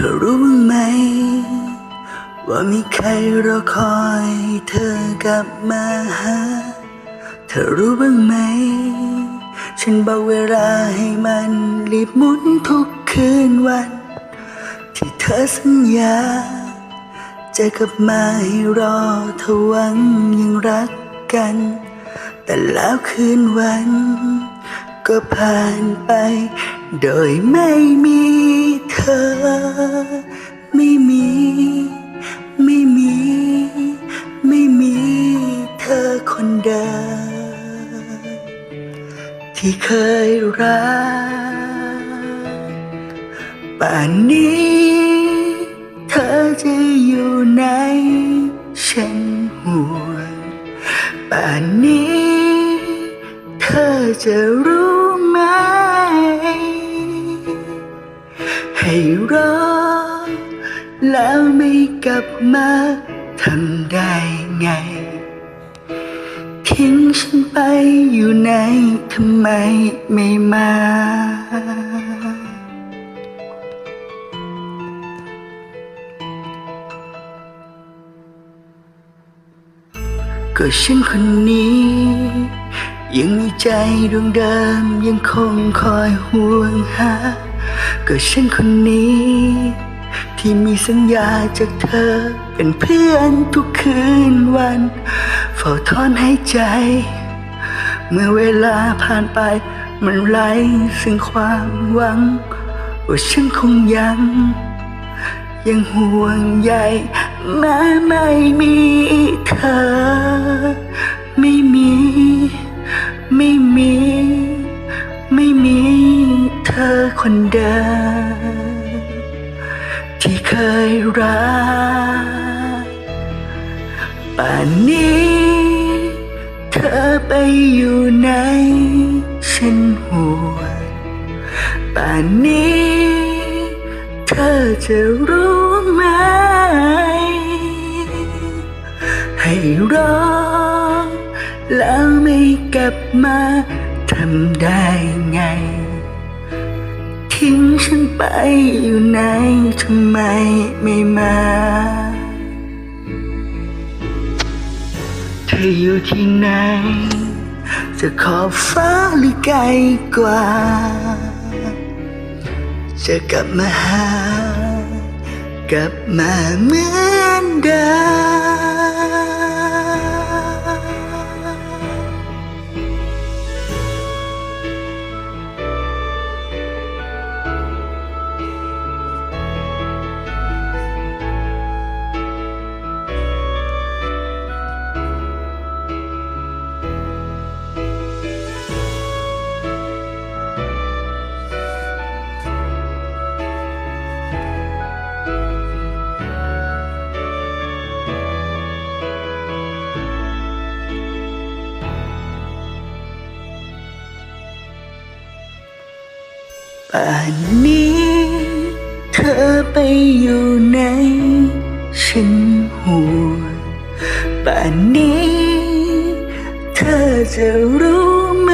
ธอรู้บ้างไหม ว่ามีใครรอคอยเธอกลับมาหา เธอรู้บ้างไหม ฉันบอกเวลาให้มันรีบหมุนทุกคืนวัน ที่เธอสัญญา จะกลับมาให้รอเธอหวังยังรักกัน แต่แล้วคืนวัน ก็ผ่านไป โดยไม่มี อไม่มี ไม่มี ไม่มีเธอคนเดิมที่เคยรักป่านนี้ เธอจะอยู่ไหนฉันห่วงป่านนี้ เธอจะรู้ ให้รอ แล้วไม่กลับมาทำได้ไง ทิ้งฉันไปอยู่ไหนทำไมไม่มา ก็ฉันคนนี้ ยังมีใจดวงเดิมยังคงคอยห่วงหา ก็ฉันคนนี้ ที่มีสัญญาจากเธอ เป็นเพื่อนทุกคืนวัน เฝ้าทอนให้ใจ เมื่อเวลาผ่านไปมันไร้ซึ่งความหวัง ว่าฉันคงยัง ยังห่วงใยแม้ไม่มีเธอ ไม่มี ไม่มี ไม่มี อคนเดิม ที่เคยรักป่านนี้ เธอไปอยู่ไหนฉันห่วงป่านนี้ เธอจะรู้ไหม ให้รอแล้วไม่กลับมาทำได้ไง ทิ้งฉันไปอยู่ไหนทำไมไม่มาเธออยู่ที่ไหน จะขอบฟ้าหรือไกลกว่า จะกลับมาหากลับมาเหมือนเดิม ป่านนี้ เธอไปอยู่ไหน ฉันห่วงป่านนี้ เธอจะรู้ไหม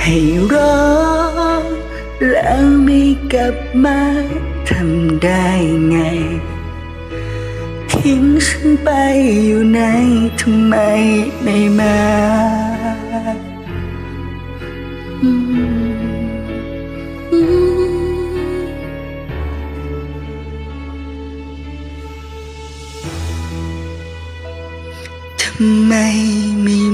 ให้รอ แล้วไม่กลับมาทำได้ไง ทิ้งฉันไปอยู่ไหนทำไมไม่มา ทำไมไม่มา